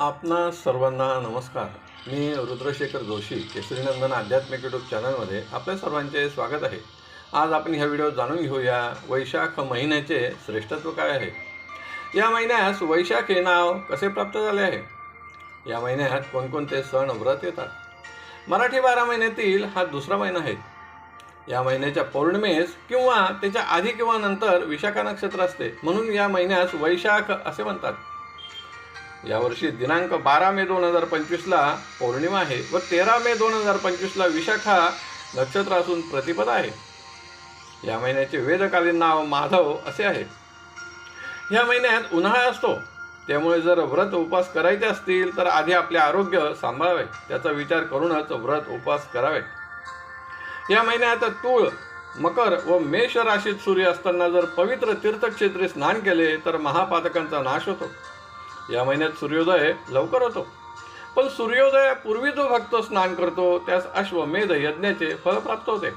आपणा सर्वांना नमस्कार. मी रुद्रशेखर जोशी केसरीनंदन आध्यात्मिक यूट्यूब चॅनलमध्ये आपल्या सर्वांचे स्वागत आहे. आज आपण ह्या व्हिडिओ जाणून घेऊया वैशाख महिन्याचे श्रेष्ठत्व काय आहे? या महिन्यास वैशाख हे नाव कसे प्राप्त झाले आहे? या महिन्यात कोणकोणते सण व्रत येतात? मराठी बारा महिन्यातील हा दुसरा महिना आहे. या महिन्याच्या पौर्णिमेस किंवा त्याच्या आधी किंवा नंतर विशाखा नक्षत्र असते. म्हणून या महिन्यास वैशाख असे म्हणतात. यावर्षी दिनांक बारा मे दोन हजार पंचवीसला पौर्णिमा आहे व तेरा मे दोन हजार पंचवीसला विशाखा नक्षत्र असून प्रतिपद आहे. या महिन्याचे वेदकालीन नाव माधव असे आहे. या महिन्यात उन्हाळा असतो. त्यामुळे जर व्रत उपवास करायचे असतील तर आधी आपले आरोग्य सांभाळावे. त्याचा विचार करूनच व्रत उपवास करावे. या महिन्यात तूळ मकर व मेष राशीत सूर्य असताना जर पवित्र तीर्थक्षेत्री स्नान केले तर महापातकांचा नाश होतो. या महिन्यात सूर्योदय लवकर होतो. पण सूर्योदयापूर्वी जो भक्त स्नान करतो त्यास अश्वमेध यज्ञाचे फळ प्राप्त होते.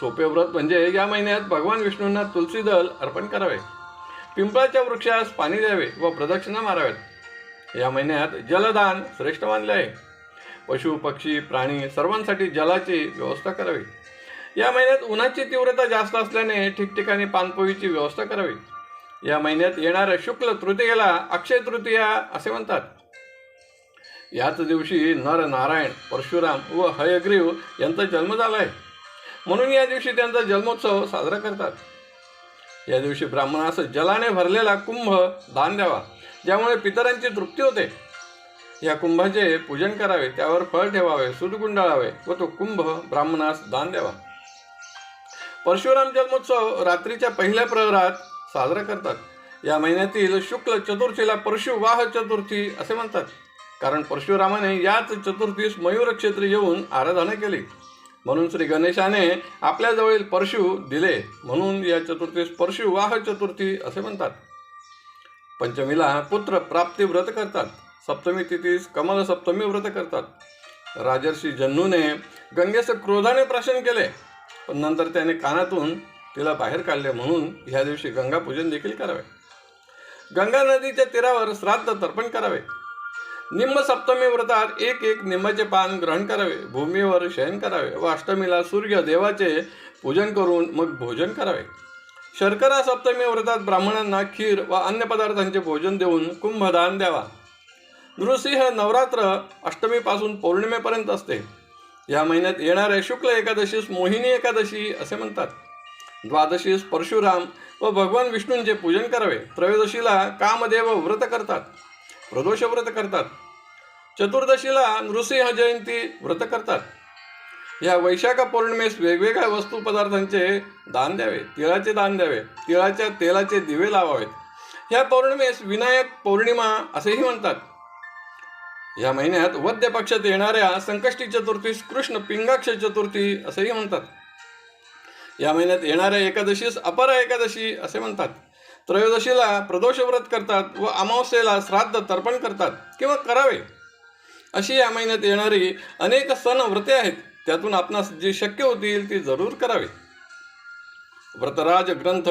सोपे व्रत म्हणजे या महिन्यात भगवान विष्णूंना तुलसी दल अर्पण करावे. पिंपळाच्या वृक्षास पाणी द्यावे व प्रदक्षिणा माराव्यात. या महिन्यात जलदान श्रेष्ठ मानले आहे. पशु पक्षी प्राणी सर्वांसाठी जलाची व्यवस्था करावी. या महिन्यात उन्हाची तीव्रता जास्त असल्याने ठिकठिकाणी पानपोईची व्यवस्था करावी. या महिन्यात येणाऱ्या शुक्ल तृतीयेला अक्षय तृतीया असे म्हणतात. याच दिवशी नर नारायण परशुराम व हयग्रीव यांचा जन्म झाला आहे म्हणून या दिवशी त्यांचा जन्मोत्सव साजरा करतात. या दिवशी ब्राह्मणास जलाने भरलेला कुंभ दान द्यावा ज्यामुळे पितरांची तृप्ती होते. या कुंभाचे पूजन करावे त्यावर फळ ठेवावे सूद गुंडाळावे व तो कुंभ ब्राह्मणास दान द्यावा. परशुराम जन्मोत्सव रात्रीच्या पहिल्या प्रहरात साजरा करतात. या महिन्यातील शुक्ल चतुर्थीला परशुवाह चतुर्थी असे म्हणतात. कारण परशुरामाने याच चतुर्थीस मयूर क्षेत्र येऊन आराधना केली. म्हणून श्री गणेशाने आपल्याजवळील परशु दिले. म्हणून या चतुर्थीस परशुवाह चतुर्थी असे म्हणतात. पंचमीला पुत्र प्राप्ती व्रत करतात. सप्तमी तिथीस कमल सप्तमी व्रत करतात. राजर्षी जन्नूने गंगेस क्रोधाने प्राशन केले. पण नंतर त्याने कानातून तिला बाहेर काढले म्हणून ह्या दिवशी गंगापूजन देखील करावे. गंगा नदीच्या तीरावर श्राद्ध तर्पण करावे. निम्म सप्तमी व्रतात एक एक निंबाचे पान ग्रहण करावे. भूमीवर शयन करावे. व अष्टमीला सूर्य देवाचे पूजन करून मग भोजन करावे. शर्करा सप्तमी व्रतात ब्राह्मणांना खीर व अन्य पदार्थांचे भोजन देऊन कुंभदान द्यावा. नृसिंह नवरात्र अष्टमीपासून पौर्णिमेपर्यंत असते. या महिन्यात येणाऱ्या शुक्ल एकादशीस मोहिनी एकादशी असे म्हणतात. द्वादशीस परशुराम व भगवान विष्णूंचे पूजन करावे. त्रयोदशीला कामदेव व्रत करतात. प्रदोष व्रत करतात. चतुर्दशीला नृसिंह जयंती व्रत करतात. या वैशाख पौर्णिमेस वेगवेगळ्या वस्तू पदार्थांचे दान द्यावे. तिळाचे दान द्यावे. तिळाच्या तेलाचे दिवे लावावेत. या पौर्णिमेस विनायक पौर्णिमा असेही म्हणतात. या महिन्यात वद्य पक्षात येणाऱ्या संकष्टी चतुर्थीस कृष्ण पिंगाक्ष चतुर्थी असेही म्हणतात. या महिन्यात येणाऱ्या एकादशीस अपरा एकादशी असे म्हणतात. त्रयोदशीला प्रदोष व्रत करतात व अमावस्येला श्राद्ध तर्पण करतात किंवा करावे. अशी या महिन्यात येणारी अनेक सण व्रते आहेत. त्यातून आपणास जी शक्य होतील ती जरूर करावे. व्रतराज ग्रंथ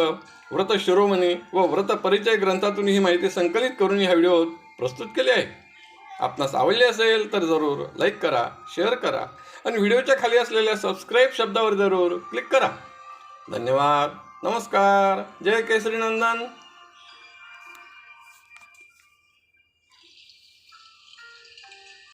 व्रत शिरोमणी व व्रत परिचय ग्रंथातून ही माहिती संकलित करून ह्या व्हिडिओ प्रस्तुत केली आहे. आपणास आवडले असेल तर जरूर लाईक करा शेअर करा आणि व्हिडिओच्या खाली असलेल्या सबस्क्राईब शब्दावर जरूर क्लिक करा. धन्यवाद. नमस्कार. जय केसरी नंदन.